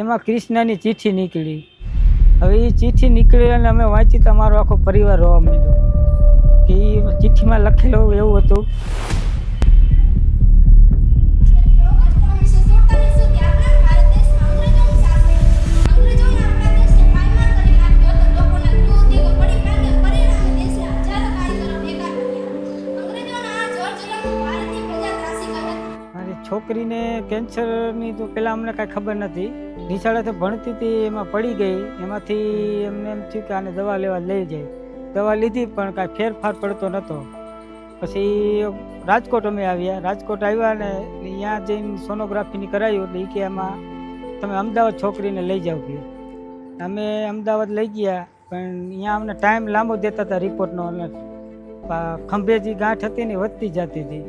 એમાં કૃષ્ણની ચિઠ્ઠી નીકળી. હવે એ ચિઠ્ઠી નીકળી અને અમે વાંચી તો અમારો આખો પરિવાર રોવા માંડ્યો. કે એ ચિઠ્ઠીમાં લખેલું એવું હતું છોકરીને કેન્સરની તો પહેલાં અમને કાંઈ ખબર નથી. નિશાળેથી ભણતી હતી, એમાં પડી ગઈ. એમાંથી એમને એમ થયું કે આને દવા લેવા લઈ જાય. દવા લીધી પણ કાંઈ ફેરફાર પડતો નહોતો. પછી રાજકોટ અમે આવ્યા. રાજકોટ આવ્યા ને ત્યાં જઈને સોનોગ્રાફીની કરાયું એટલે એ કે એમાં તમે અમદાવાદ છોકરીને લઈ જાઓ કે. અમે અમદાવાદ લઈ ગયા, પણ અહીંયા અમને ટાઈમ લાંબો દેતા હતા રિપોર્ટનો ખંભે જે ગાંઠ હતી ને વધતી જતી હતી.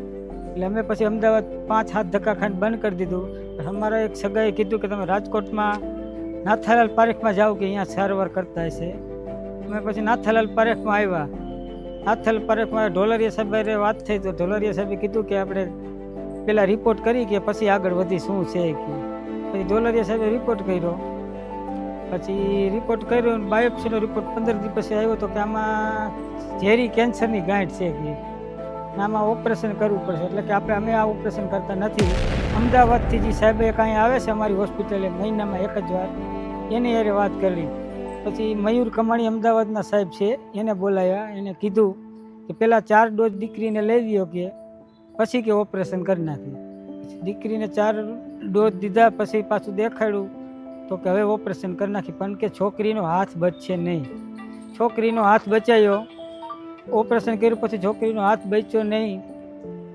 એટલે અમે પછી અમદાવાદ પાંચ હાથ ધક્કા ખાઈને બંધ કરી દીધું. અમારા એક સગાએ કીધું કે તમે રાજકોટમાં નાથાલાલ પારેખમાં જાઓ કે અહીંયા સારવાર કરતા હશે. અમે પછી નાથાલાલ પારેખમાં આવ્યા. નાથાલાલ પારેખમાં ઢોલરિયા સાહેબ વાત થઈ તો ઢોલરિયા સાહેબે કીધું કે આપણે પહેલાં રિપોર્ટ કરી કે પછી આગળ વધી શું છે કે. પછી ઢોલરિયા સાહેબે રિપોર્ટ કર્યો. પછી રિપોર્ટ કર્યો બાયોપ્સીનો રિપોર્ટ પંદર દિવસ પછી આવ્યો તો કે આમાં ઝેરી કેન્સરની ગાંઠ છે કે. આમાં ઓપરેશન કરવું પડશે. એટલે કે આપણે, અમે આ ઓપરેશન કરતા નથી. અમદાવાદથી જે સાહેબે કાંઈ આવે છે અમારી હોસ્પિટલે મહિનામાં એક જ વાર. એની યારે વાત કરી. પછી મયુર કમાણી અમદાવાદના સાહેબ છે, એને બોલાવ્યા એને કીધું કે પહેલાં ચાર ડોઝ દીકરીને લઈ દો કે, પછી કે ઓપરેશન કરી નાખી. દીકરીને ચાર ડોઝ દીધા, પછી પાછું દેખાડ્યું. તો કે હવે ઓપરેશન કરી નાખી. પણ કે છોકરીનો હાથ બચશે નહીં. છોકરીનો હાથ બચાયો. ઓપરેશન કર્યું, પછી છોકરીનો હાથ બચ્યો નહીં.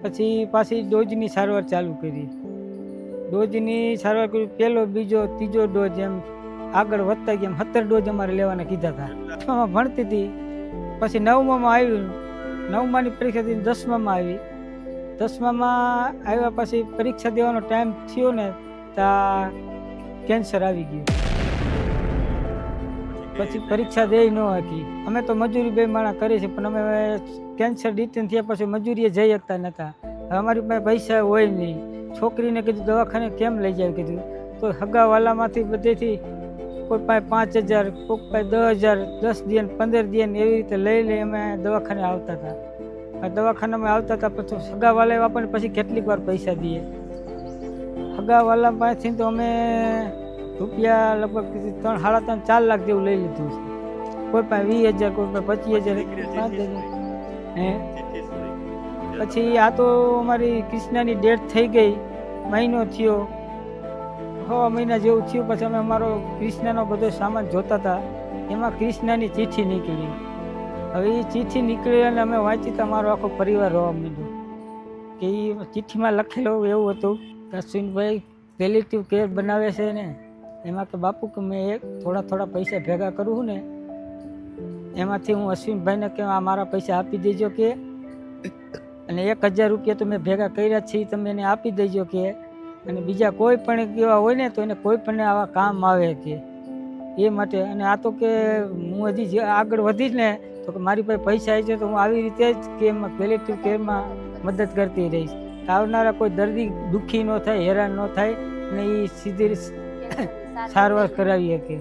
પછી પાછી ડોઝની સારવાર ચાલુ કરી. ડોઝની સારવાર કરી પહેલો, બીજો, ત્રીજો ડોઝ એમ. આગળ વધતા ગયા સત્તર ડોઝ અમારે લેવાના કીધા હતા. ભણતી હતી. પછી નવમામાં આવ્યું. નવમાની પરીક્ષા દીધી દસમામાં આવી. દસમામાં આવ્યા પછી પરીક્ષા દેવાનો ટાઈમ થયો ને ત્યાં કેન્સર આવી ગયું. પછી પરીક્ષા દઈ ન હતી. અમે તો મજૂરી બે માણા કરી છે, પણ અમે કેન્સર ડિટેન થયા પછી મજૂરીએ જઈ શકતા નહોતા અમારી પાસે પૈસા હોય નહીં. છોકરીને કીધું, દવાખાને કેમ લઈ જાય? કીધું. તો હગાવાલામાંથી બધેથી કોઈ પાસે પાંચ હજાર કોઈ પાસે દસ હજાર, દસ દિન પંદર દિન એવી રીતે લઈ લઈ અમે દવાખાને આવતા હતા. આ દવાખાનામાં આવતા હતા, પછી સગાવાલા આપણને પછી કેટલીક વાર પૈસા દઈએ હગાવાલા પાસેથી તો અમે રૂપિયા લગભગ ત્રણ સાડા ત્રણ ચાર લાખ જેવું લઈ લીધું છે. કોઈ પણ વીસ હજાર કોઈ પણ પચીસ હજાર પાંચ હજાર. હે? પછી આ તો અમારી કૃષ્ણની ડેટ થઈ ગઈ મહિનો થયો. છ મહિના જેવું થયું પછી અમે અમારો કૃષ્ણનો બધો સામાન જોતા હતા. એમાં કૃષ્ણની ચિઠ્ઠી નીકળી. હવે એ ચિઠ્ઠી નીકળી અને અમે વાંચી તો અમારો આખો પરિવાર રોવા માંડ્યો. કે એ ચિઠ્ઠીમાં લખેલું એવું હતું કે અશ્વિનભાઈ પેલેટિવ કેર બનાવે છે ને એમાં કે બાપુ કે મેં એક થોડા થોડા પૈસા ભેગા કરું ને, એમાંથી હું અશ્વિનભાઈને કે આ મારા પૈસા આપી દેજો કે. અને એક હજાર રૂપિયા તો મેં ભેગા કર્યા છે તમે એને આપી દેજો કે. અને બીજા કોઈ પણ એવા હોય ને, તો એને કોઈ પણ આવા કામ આવે કે. એ માટે, અને આ તો કે હું હજી આગળ વધીશ ને, તો કે મારી પાસે પૈસા આવી છે તો હું આવી રીતે જ કે પેલેટિવ કેરમાં મદદ કરતી રહીશ. આવનારા કોઈ દર્દી દુઃખી ન થાય, હેરાન ન થાય, અને એ સીધી સારવાર કરાવી શકે